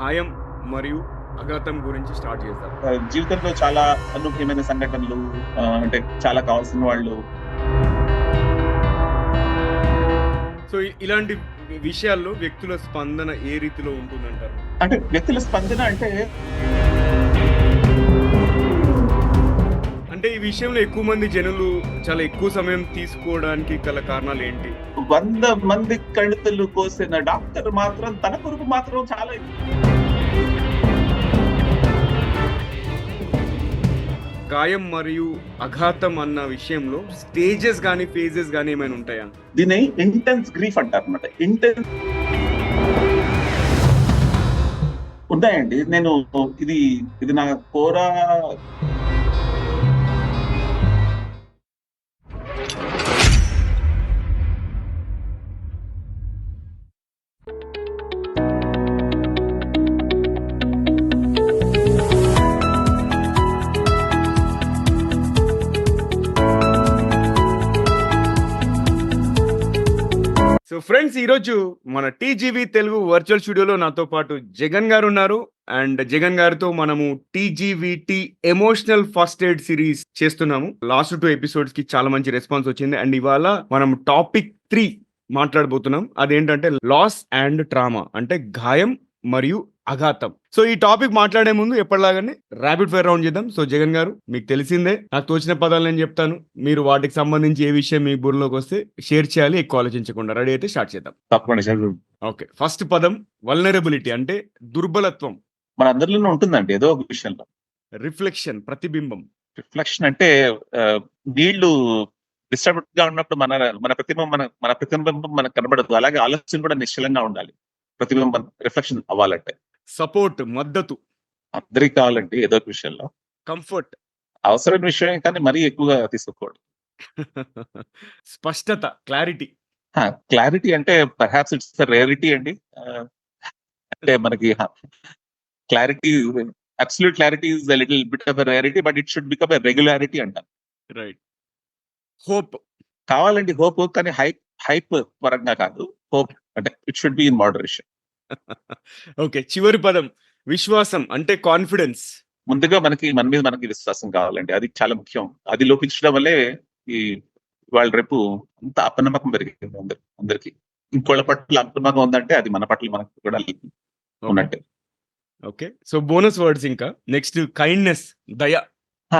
గాయం మరియు అఘాతం గురించి స్టార్ట్ చేద్దాం. ఆ, జీవితంలో చాలా అనూహ్యమైన సంఘటనలు అంటే చాలా కావాల్సిన వాళ్ళు. సో ఇలాంటి విషయాల్లో వ్యక్తుల స్పందన ఏ రీతిలో ఉంటుందంటారు? అంటే వ్యక్తుల స్పందన అంటే అంటే ఈ విషయంలో ఎక్కువ మంది జనులు చాలా ఎక్కువ సమయం తీసుకోవడానికి గల కారణాలు ఏంటి? వంద మంది కణితలు కోసిన డాక్టర్ మాత్రం తన కొరకు మాత్రం చాలా గాయం మరియు అఘాతం అన్న విషయంలో స్టేజెస్ కానీ ఫేజెస్ కానీ ఏమైనా ఉంటాయా? దీన్ని ఇంటెన్స్ గ్రీఫ్ అంటారు అనమాట ఇంటెన్స్ ఉన్నాయండి. నేను ఇది ఇది నా కోరా ఫ్రెండ్స్ ఈరోజు మన టీజీవీ తెలుగు వర్చువల్ స్టూడియోలో నాతో పాటు జగన్ గారు ఉన్నారు. అండ్ జగన్ గారితో మనము TGVT emotional first aid series చేస్తున్నాము. లాస్ట్ టూ ఎపిసోడ్స్కి చాలా మంచి రెస్పాన్స్ వచ్చింది. అండ్ ఇవాళ మనం టాపిక్ త్రీ మాట్లాడబోతున్నాం. అదేంటంటే లాస్ అండ్ ట్రామా అంటే గాయం మరియు అఘాతం. సో ఈ టాపిక్ మాట్లాడే ముందు ఎప్పటిలాగానే ర్యాపిడ్ ఫైర్ రౌండ్ చేద్దాం. సో జగన్ గారు మీకు తెలిసిందే నాకు తోచిన పదాలు నేను చెప్తాను. మీరు వాటికి సంబంధించి ఏ విషయం మీ బుర్రలోకి వస్తే షేర్ చేయాలి ఎక్కువ ఆలోచించకుండా. రెడీ అయితే స్టార్ట్ చేద్దాం. తప్పకుండా. ఓకే ఫస్ట్ పదం వల్నరబిలిటీ అంటే దుర్బలత్వం. మన అందరిలోనే ఉంటుందండి ఏదో ఒక విషయంలో. రిఫ్లెక్షన్ ప్రతిబింబం. రిఫ్లెక్షన్ అంటే నీళ్ళు డిస్టర్బ్గా ఉన్నప్పుడు మన మన ప్రతిబింబం మన మన ప్రతిబింబం మనకు కనబడదు. అలాగే ఆలోచన కూడా నిశ్చలంగా ఉండాలి. ప్రతిబింబం రిఫ్లెక్షన్ అవ్వాలంటే. సపోర్ట్ మద్దతు. అందరికి కావాలండి ఏదో ఒక విషయంలో. కంఫర్ట్. అవసరమైన విషయం కానీ మరీ ఎక్కువగా తీసుకోకూడదు. స్పష్టత క్లారిటీ. క్లారిటీ అంటే పర్హాప్స్ ఇట్స్ రేరిటీ అండి. అంటే మనకి clarity absolute clarity is little bit of rarity but it should become regularity అంటారు. రైట్. హోప్. కావాలండి హోప్ కానీ హైప్ హైప్ పరంగా కాదు. హోప్ అంటే it should be in moderation. Okay చివరి పదం. విశ్వాసం అంటే కాన్ఫిడెన్స్. ముందుగా మనకి మన మీద మనకి విశ్వాసం కావాలండి. అది చాలా ముఖ్యం. అది లోపించడం వల్లే ఈ వాళ్ళ రేపు అంత అపనమ్మకం పెరిగింది అందరి అందరికి. ఇంకోళ్ళ పట్ల అపనమ్మకం ఉందంటే అది మన పట్ల మనకు కూడా ఉన్నట్టే. ఓకే సో బోనస్ వర్డ్స్ ఇంకా. నెక్స్ట్ కైండ్నెస్ దయ.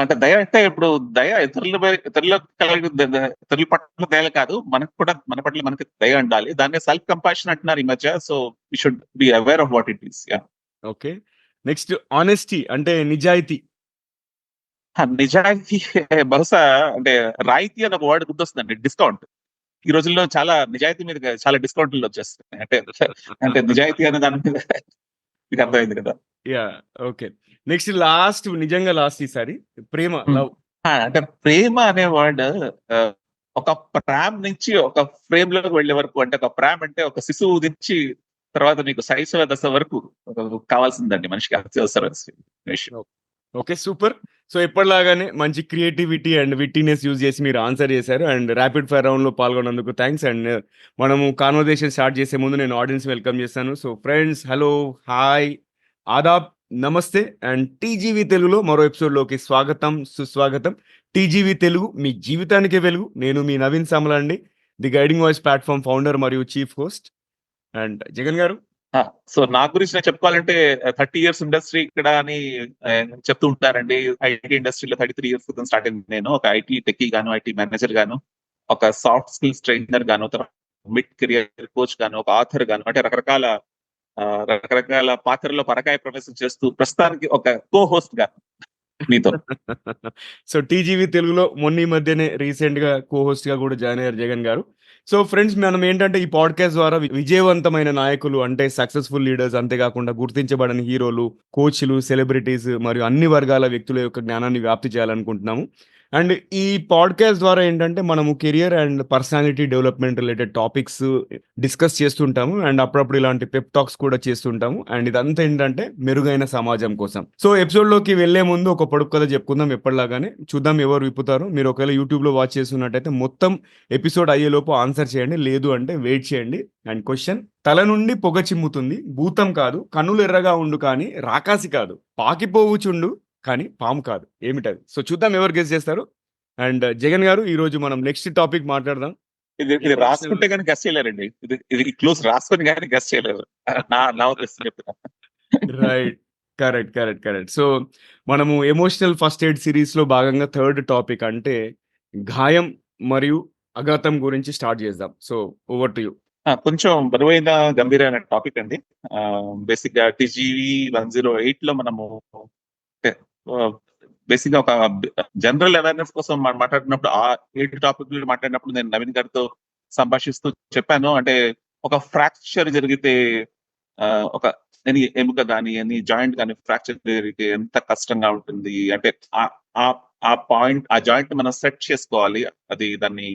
అంటే దయ అంటే ఇప్పుడు దయ ఇతరుల పై- ఇతరుల కలిగి ఇతరుల పట్ల దయ కాదు. మనకు కూడా మన పట్ల మనకి దయ ఉండాలి. దాన్ని సెల్ఫ్ కంపాషన్ అంటున్నారు ఈ మధ్య. So we should be aware of what it is okay next honesty అంటే నిజాయితీ. నిజాయితీ బహుశా అంటే రాయితీ అని ఒక వర్డ్ గుర్తొస్తుందండి. డిస్కౌంట్ ఈ రోజుల్లో చాలా నిజాయితీ మీద చాలా డిస్కౌంట్లు వచ్చేస్తున్నాయి. అంటే అంటే నిజాయితీ అనే దాని మీద మీకు అర్థమైంది కదా? Yeah okay. నెక్స్ట్ లాస్ట్ నిజంగా లాస్ట్ ఈసారి ప్రేమ. లవ్. అంటే ప్రేమ అనే వర్డ్ ఒక ప్రామ్ నుంచి ఒక ఫ్రేమ్లోకి వెళ్ళే వరకు అంటే ఒక ప్రామ్ అంటే ఒక శిశువు నుంచి తర్వాత నీకు శైశవ దశ వరకు కావాల్సిందండి మనిషికి అత్యవసర విషయం. Okay super. సో ఎప్పటిలాగానే మంచి క్రియేటివిటీ అండ్ విట్టినెస్ యూజ్ చేసి మీరు ఆన్సర్ చేశారు. అండ్ ర్యాపిడ్ ఫైర్ రౌండ్లో పాల్గొన్నందుకు థ్యాంక్స్. అండ్ మనము కాన్వర్జేషన్ స్టార్ట్ చేసే ముందు నేను ఆడియన్స్ వెల్కమ్ చేస్తాను. సో ఫ్రెండ్స్ హలో హాయ్ ఆదాబ్ నమస్తే. అండ్ టీజీవీ తెలుగులో మరో ఎపిసోడ్లోకి స్వాగతం సుస్వాగతం. టీజీవీ తెలుగు మీ జీవితానికే వెలుగు. నేను మీ నవీన్ సమల అండి the guiding voice platform founder మరియు chief host. And Jagan garu so నా గురించి నేను చెప్పుకోవాలంటే థర్టీ ఇయర్స్ ఇండస్ట్రీ ఇక్కడ అని చెప్తూ ఉంటారండి. ఐటీ ఇండస్ట్రీలో థర్టీ త్రీ ఇయర్స్ క్రితం స్టార్ట్ అయింది నేను. ఒక ఐటీ టెక్కీ గాను ఐటీ మేనేజర్ గాను ఒక సాఫ్ట్ స్కిల్స్ ట్రైనర్ గాను తర్వాత మిడ్ కెరియర్ కోచ్ గాను ఒక ఆథర్ గాను అంటే రకరకాల రకరకాల పాత్రలో పరకాయ ప్రవేశం చేస్తూ ప్రస్తుతానికి ఒక కో హోస్ట్ గాను మీతో సో టీజీవీ తెలుగులో మొన్న ఈ మధ్యనే రీసెంట్గా కో హోస్ట్గా కూడా జాయిన్ అయ్యారు జగన్ గారు. సో ఫ్రెండ్స్ మనం ఏంటంటే ఈ పాడ్కాస్ట్ ద్వారా విజయవంతమైన నాయకులు అంటే సక్సెస్ఫుల్ లీడర్స్ అంతేకాకుండా గుర్తించబడని హీరోలు కోచ్లు సెలబ్రిటీస్ మరియు అన్ని వర్గాల వ్యక్తుల యొక్క జ్ఞానాన్ని వ్యాప్తి చేయాలనుకుంటున్నాము. అండ్ ఈ పాడ్‌కాస్ట్ ద్వారా ఏంటంటే మనము career and personality development related topics discuss చేస్తుంటాము. అండ్ అప్పుడప్పుడు ఇలాంటి పెప్ టాక్స్ కూడా చేస్తుంటాము. అండ్ ఇదంతా ఏంటంటే మెరుగైన సమాజం కోసం. సో ఎపిసోడ్‌లోకి వెళ్ళే ముందు ఒక పొడుపు కథ చెప్పుకుందాం ఎప్పటిలాగానే. చూద్దాం ఎవరు విప్పుతారు మీరు ఒకవేళ యూట్యూబ్‌లో వాచ్ చేస్తున్నట్టయితే మొత్తం ఎపిసోడ్ అయ్యేలోపు ఆన్సర్ చేయండి. లేదు అంటే వెయిట్ చేయండి. అండ్ క్వశ్చన్ తల నుండి పొగ చిమ్ముతుంది. భూతం కాదు. కన్నులు ఎర్రగా ఉండు కానీ రాకాసి కాదు. పాకిపోవుచుండు కానీ పాము కాదు. ఏమిటది? సో చూద్దాం ఎవరు గెస్ చేస్తారు. అండ్ జగన్ గారు ఈరోజు మనం నెక్స్ట్ టాపిక్ మాట్లాడదాం. ఇది ఇది రాసుకుంటే గాని గెస్ చేయలేరండి. ఇది ఇది క్లూస్ రాసుకొని గాని గెస్ చేయలేరు. నా నా చెప్తున్నా. Right. Correct. Correct. Correct. So మనము ఎమోషనల్ ఫస్ట్ ఎయిడ్ సీరీస్‌లో భాగంగా థర్డ్ టాపిక్ అంటే గాయం మరియు అఘాతం గురించి స్టార్ట్ చేద్దాం. So over to you. కొంచెం బరువైన గంభీరమైన టాపిక్ అండి. ఆహ్, బేసిక్‌గా టీజీవీ 108లో మనము బేసిక్గా ఒక జనరల్ అవేర్‌నెస్ కోసం మనం మాట్లాడినప్పుడు ఆ ఏడు టాపిక్ మాట్లాడినప్పుడు నేను నవీన్ గారితో సంభాషిస్తూ చెప్పాను. అంటే ఒక ఫ్రాక్చర్ జరిగితే ఒక ఎనీ ఎముక కానీ ఎనీ జాయింట్ కానీ ఫ్రాక్చర్ జరిగితే ఎంత కష్టంగా ఉంటుంది. అంటే ఆ ఆ పాయింట్ ఆ జాయింట్ మనం సెట్ చేసుకోవాలి. అది దాన్ని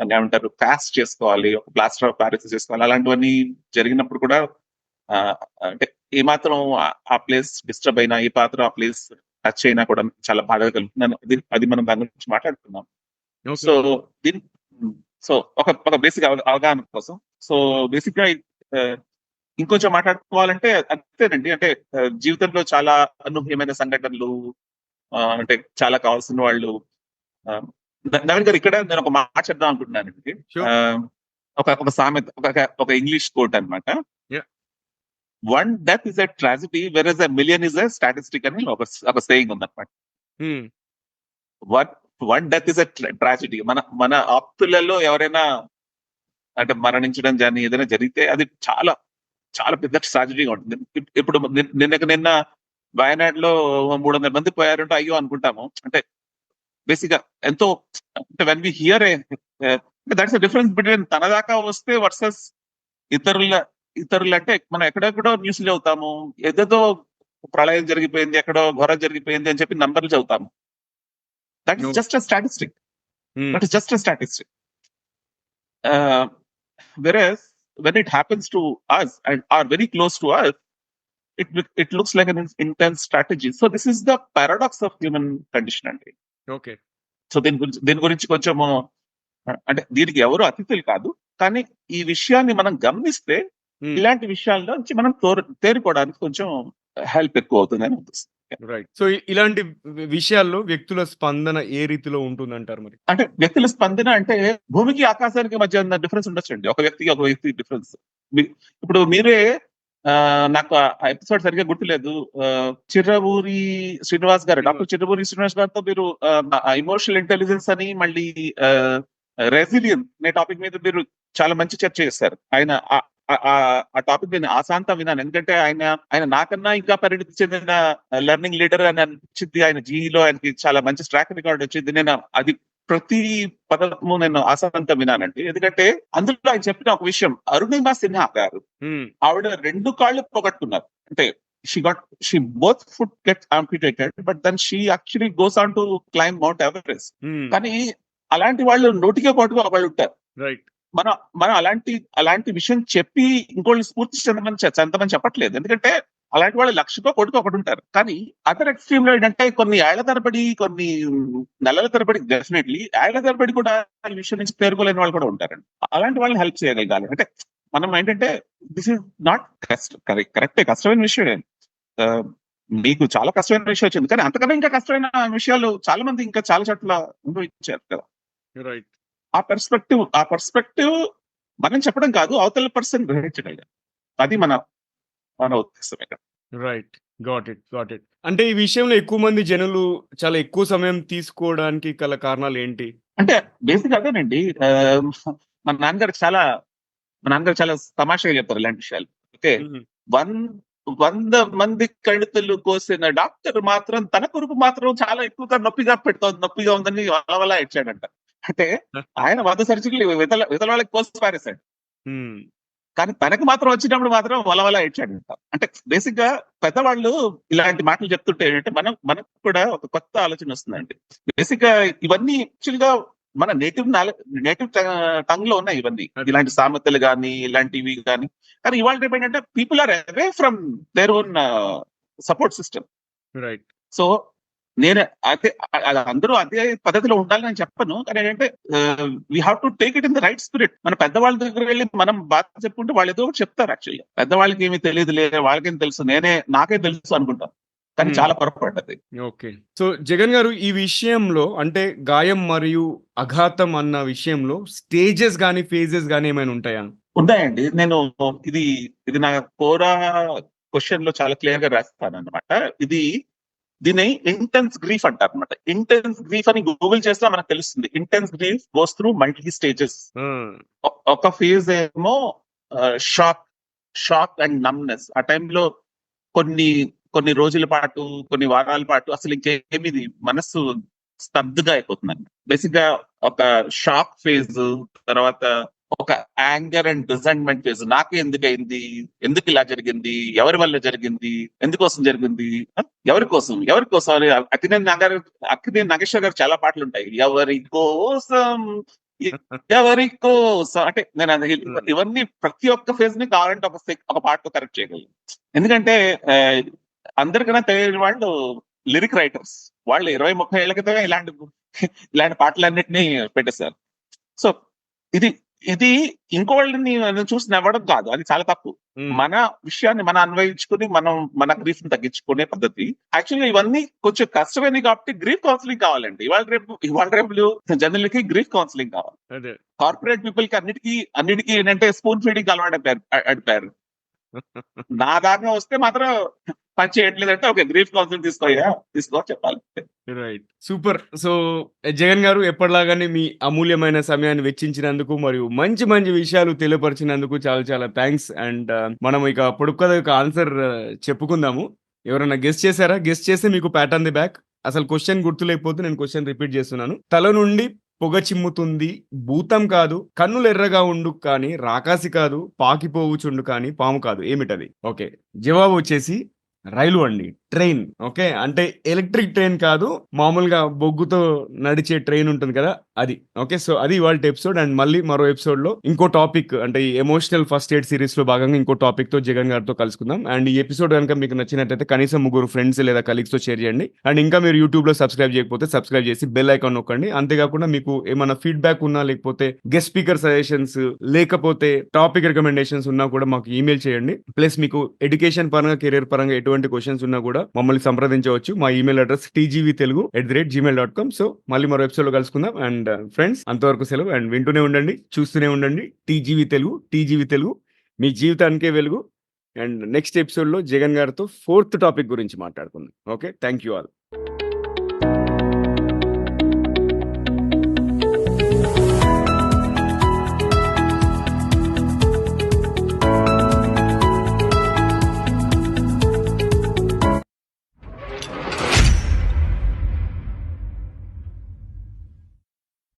దాన్ని ఏమంటారు కాస్ట్ చేసుకోవాలి. ఒక ప్లాస్టర్ ఆఫ్ ప్యారిస్ చేసుకోవాలి. అలాంటివన్నీ జరిగినప్పుడు కూడా అంటే ఏమాత్రం ఆ ప్లేస్ డిస్టర్బ్ అయినా, ఏ పాత్ర ఆ ప్లేస్ టచ్ అయినా కూడా చాలా బాధ కలుగుతుంది. అది మనం దాని గురించి మాట్లాడుకుందాం. సో. దీని. సో ఒక ఒక బేసిక్ అవ అవగాహన కోసం. సో బేసిక్‌గా ఆహ్, ఇంకొంచెం మాట్లాడుకోవాలంటే అంతేనండి. అంటే జీవితంలో చాలా అనూహ్యమైన సంఘటనలు అంటే చాలా కావాల్సిన వాళ్ళు నవీన్ గారు ఇక్కడ నేను ఒక మాట చెప్దాం. ఆహ్, ఒక ఒక సామెత ఒక ఒక ఇంగ్లీష్ కోట్ అన్నమాట. One death is a tragedy where a million is a statistic అని ఒక ఒక సేయింగ్ ఉందన్నమాట. Hmm. One one death a ట్ర ట్రాజెడీ. మన మన ఆప్తులలో ఎవరైనా అంటే మరణించడం గాని ఏదైనా జరిగితే అది చాలా చాలా పెద్ద ట్రాజెడీగా ఉంటుంది. ఇప్ ఇప్పుడు నిన్ నిన్నకి నిన్న వయనాడులో 300 మంది పోయారంటే అయ్యో! అనుకుంటాము. అంటే బేసిక్‌గా ఎంతో అంటే when we hear that's difference between తన దాకా వస్తే వర్సస్ ఇతరుల ఇతరులంటే మనం ఎక్కడెక్కడో న్యూస్‌లు చదువుతాము. ఏదేదో ప్రళయం జరిగిపోయింది. ఎక్కడో ఘోర జరిగిపోయింది అని చెప్పి నంబర్‌లు చదువుతాము. దట్ అవును. Just statistic. That is just statistic. Versus when it happens to us and are very close to us it it looks like an intense strategy. So this is the paradox of human condition అండి. Okay. So దీని గురించి దీని గురించి కొంచెము అంటే దీనికి ఎవరు అతిథులు కాదు. కానీ ఈ విషయాన్ని మనం గమనిస్తే. ఇలాంటి విషయాల్లో మనం తోర్ తేరుకోవడానికి కొంచెం హెల్ప్ ఎక్కువ అవుతుందని ఉద్దేశం. రైట్. సో ఇలాంటి విషయాల్లో వ్యక్తుల స్పందన ఏ రీతిలో ఉంటుందంటారు మరి? అంటే వ్యక్తుల స్పందన అంటే భూమికి, ఆకాశానికి మధ్య డిఫరెన్స్ ఉండొచ్చండి. ఒక వ్యక్తికి, ఒక వ్యక్తికి డిఫరెన్స్. ఇప్పుడు మీరే నాకు ఆ ఎపిసోడ్ సరిగ్గా గుర్తులేదు. చిర్రవూరి శ్రీనివాస్ గారు, డాక్టర్ చిర్రవూరి శ్రీనివాస్ గారితో మీరు ఆహ్, ఎమోషనల్ ఇంటెలిజెన్స్ అని మళ్ళీ ఆహ్, రెసిలియన్స్ అనే టాపిక్ మీద మీరు చాలా మంచి చర్చ చేశారు. ఆయన ఆ టాపిక్ నేను ఆశాంతం విన్నాను. ఎందుకంటే ఆయన ఆయన నాకన్నా ఇంకా పరిణితి చెందిన లెర్నింగ్ లీడర్ అని అనిపించింది. ఆయన జీఈలో ఆయనకి చాలా మంచి ట్రాక్ రికార్డ్ వచ్చింది. నేను అది ప్రతి పదము నేను ఆశాంతం విన్నానండి. ఎందుకంటే అందులో ఆయన చెప్పిన ఒక విషయం అరుణిమా సిన్హా గారు. ఆవిడ 2 కాళ్ళు పోగొట్టుకున్నారు. అంటే she got she both foot gets amputated but then she actually goes on to climb Mount Everest. కానీ అలాంటి వాళ్ళు నూటికే కోటికి ఒకళ్ళు ఉంటారు. రైట్. మనం మనం అలాంటి అలాంటి విషయం చెప్పి ఇంకోళ్ళని స్ఫూర్తి చెందమని చె చెందమని చెప్పట్లేదు. ఎందుకంటే అలాంటి వాళ్ళు లక్షకో, ఒకటి ఉంటారు కానీ అదర్ ఎక్స్‌ట్రీమ్‌లో ఏంటంటే కొన్ని ఏళ్ళ తరబడి, కొన్ని నెలల తరబడి డెఫినెట్లీ ఏళ్ళ తరబడి కూడా ఈ విషయం నుంచి తేరుకోలేని వాళ్ళు కూడా ఉంటారండి. అలాంటి వాళ్ళని హెల్ప్ చేయగలగాలి. అంటే మనం ఏంటంటే దిస్ ఇస్ నాట్ కష్ట కరెక్ట్ కరెక్టే కష్టమైన విషయమే. మీకు చాలా కష్టమైన విషయం వచ్చింది. కానీ అంతకన్నా ఇంకా కష్టమైన విషయాలు చాలా మంది ఇంకా చాలా చోట్ల అనుభవించారు కదా! రైట్. ఆ పర్స్పెక్టివ్ ఆ పర్స్పెక్టివ్ మనం చెప్పడం కాదు. అవతల పర్సన్ గ్రహించగలగాలి. అది మన మన ఉద్దేశ్యం ఇక్కడ. Right. Got it. Got it. అంటే ఈ విషయంలో ఎక్కువ మంది జనులు చాలా ఎక్కువ సమయం తీసుకోవడానికి గల కారణాలేంటి? అంటే బేసిక్ అదేనండి. ఆహ్, మా నాన్నగారు చాలా మా నాన్నగారు చాలా తమాషాగా చెప్తారు ఇలాంటి విషయాలు. ఓకే. వన్ 100 మంది కణితులు కోసిన డాక్టర్ మాత్రం తన కొడుకు మాత్రం చాలా ఎక్కువగా నొప్పిగా పెడుతోంది. నొప్పిగా ఉందని వలవలా ఏడ్చాడంట. అంటే ఆయన 100 సర్జరీలు ఇవతల వాళ్ళకి కోసి పారేసాడు. హ్మ్. కానీ తనకి మాత్రం వచ్చినప్పుడు మాత్రం వలవల ఏడ్చాడంట. అంటే బేసిక్గా పెద్దవాళ్ళు ఇలాంటి మాటలు చెప్తుంటే ఏంటంటే మనం మనకు కూడా ఒక కొత్త ఆలోచన వస్తుందండి. బేసిక్గా ఇవన్నీ యాక్చువల్గా మన నేటివ్ నేటివ్ టంగ్లో ఉన్నాయి ఇవన్నీ. ఇలాంటి సామెతలు కానీ ఇలాంటివి కానీ కానీ ఇవాళ ఏంటంటే people are away from their own support system. Right. So నేను అయితే అందరూ అదే పద్ధతిలో ఉండాలని నేను చెప్పను. కానీ ఏంటంటే we have to take it in the right spirit మన పెద్దవాళ్ళ దగ్గర వెళ్ళి మనం బాధ చెప్పుకుంటే వాళ్ళు ఏదో చెప్తారు యాక్చువల్గా పెద్దవాళ్ళకి ఏమీ తెలియదు లేదు వాళ్ళకేం తెలుసు? నేనే నాకే తెలుసు అనుకుంటాం. కానీ Hmm. చాలా పొరపాటు అది ఓకే. సో జగన్ గారు ఈ విషయంలో అంటే గాయం మరియు అఘాతం అన్న విషయంలో స్టేజెస్ గానీ ఫేజెస్ గానీ ఏమైనా ఉంటాయా? ఉన్నాయండి. నేను ఇది ఇది నా కోరా క్వశ్చన్లో చాలా క్లియర్గా రాస్తాను అనమాట ఇది దీన్ని ఇంటెన్స్ గ్రీఫ్ అంటారు అనమాట ఇంటెన్స్ గ్రీఫ్ అని గూగుల్ చేస్తే మనకు తెలుస్తుంది. Intense grief goes through multi stages ఒక ఫేజ్ ఏమో షాక్ షాక్ అండ్ నమ్నెస్ ఆ టైంలో కొన్ని కొన్ని రోజుల పాటు కొన్ని వారాల పాటు అసలు ఇంకేమి మనస్సు స్తబ్దుగా అయిపోతుందండి. బేసిక్గా ఒక షాక్ ఫేజ్ తర్వాత ఒక యాంగర్ అండ్ డిసైన్మెంట్ ఫేజ్ నాకు ఎందుకు అయింది ఎందుకు ఇలా జరిగింది? ఎవరి వల్ల జరిగింది? ఎందుకోసం జరిగింది? ఎవరి కోసం? ఎవరి కోసం? అని అక్కినేని నగర్ అక్కినేని నాగేశ్వర గారు చాలా పాటలు ఉంటాయి. ఎవరి కోసం? ఎవరి కోసం? అంటే నేను అది ఇవన్నీ ప్రతి ఒక్క ఫేజ్ని కావాలంటే ఒక ఒక పార్ట్తో కరెక్ట్ చేయగలను. ఎందుకంటే అందరికన్నా తెలియని వాళ్ళు లిరిక్ రైటర్స్. వాళ్ళు ఇరవై ముప్పై ఏళ్ళ క్రితమే ఇలాంటి ఇలాంటి పాటలన్నిటినీ పెట్టేశారు. సో ఇది ఇది ఇంకో వాళ్ళని చూసి నవ్వడం కాదు. అది చాలా తప్పు. మన విషయాన్ని మనం అన్వయించుకుని మనం మన గ్రీఫ్ని తగ్గించుకునే పద్ధతి. యాక్చువల్గా ఇవన్నీ కొంచెం కష్టమైనవి కాబట్టి గ్రీఫ్ కౌన్సిలింగ్ కావాలండి. ఇవాళ రేపు ఇవాళ రేపు జనరల్కి గ్రీఫ్ కౌన్సిలింగ్ కావాలి. కార్పొరేట్ పీపుల్కి అన్నిటికీ అన్నిటికీ ఏంటంటే స్పూన్ ఫీడింగ్ అలవాటు అడిపారు. నా దాకా వస్తే మాత్రం పని చేయట్లేదంటే ఓకే గ్రీఫ్ కౌన్సిలింగ్ తీసుకోయా తీసుకో చెప్పాలి. రైట్ సూపర్ సో జగన్ గారు ఎప్పటిలాగానే మీ అమూల్యమైన సమయాన్ని వెచ్చించినందుకు మరియు మంచి మంచి విషయాలు తెలియపరిచినందుకు చాలా చాలా థ్యాంక్స్ అండ్ uh, మనం ఇక పొడుపు కథ యొక్క ఆన్సర్ చెప్పుకుందాము. ఎవరైనా గెస్ట్ చేశారా? గెస్ట్ చేస్తే మీకు ప్యాటర్న్ ది బ్యాక్ అసలు క్వశ్చన్ గుర్తులేకపోతే నేను క్వశ్చన్ రిపీట్ చేస్తున్నాను. తల నుండి పొగ చిమ్ముతుంది. భూతం కాదు. కన్నులు ఎర్రగా ఉండు కానీ రాకాసి కాదు. పాకిపోవుచుండు కానీ పాము కాదు. ఏమిటది? ఓకే జవాబు వచ్చేసి రైలు అండి. Train okay? అంటే ఎలక్ట్రిక్ ట్రైన్ కాదు మామూలుగా బొగ్గుతో నడిచే ట్రైన్ ఉంటుంది కదా అది ఓకే? సో అది ఇవాళ ఎపిసోడ్ అండ్ మళ్ళీ మరో ఎపిసోడ్లో ఇంకో టాపిక్ అంటే ఈ ఎమోషనల్ ఫస్ట్ ఎయిడ్ సిరీస్లో భాగంగా ఇంకో టాపిక్తో జగన్ గారితో కలుసుకుందాం. అండ్ ఈ ఎపిసోడ్ కనుక మీకు నచ్చినట్టయితే కనీసం ముగ్గురు ఫ్రెండ్స్ లేదా కలీగ్స్తో షేర్ చేయండి. అండ్ ఇంకా మీరు యూట్యూబ్లో సబ్స్క్రైబ్ చేయకపోతే సబ్స్క్రైబ్ చేసి బెల్ ఐకాన్ నొక్కండి. అంతేకాకుండా మీకు ఏమైనా ఫీడ్బ్యాక్ ఉన్నా లేకపోతే గెస్ట్ స్పీకర్ సజెషన్స్ లేకపోతే టాపిక్ రికమెండేషన్స్ ఉన్నా కూడా మాకు ఈమెయిల్ చేయండి. ప్లస్ మీకు ఎడ్యుకేషన్ పరంగా కెరీర్ పరంగా ఎటువంటి క్వశ్చన్స్ ఉన్నా కూడా మమ్మల్ని సంప్రదించవచ్చు. మా email address TGV Telugu at the rate Gmail dot com so మళ్ళీ మరో ఎపిసోడ్లో కలుసుకుందాం. అండ్ ఫ్రెండ్స్ uh, అంతవరకు సెలవు. అండ్ వింటూనే ఉండండి చూస్తూనే ఉండండి. టీజీవీ తెలుగు టీజీవీ తెలుగు మీ జీవితానికే వెలుగు. అండ్ నెక్స్ట్ ఎపిసోడ్లో జగన్ గారితో ఫోర్త్ టాపిక్ గురించి మాట్లాడుకుందాం. Okay thank you all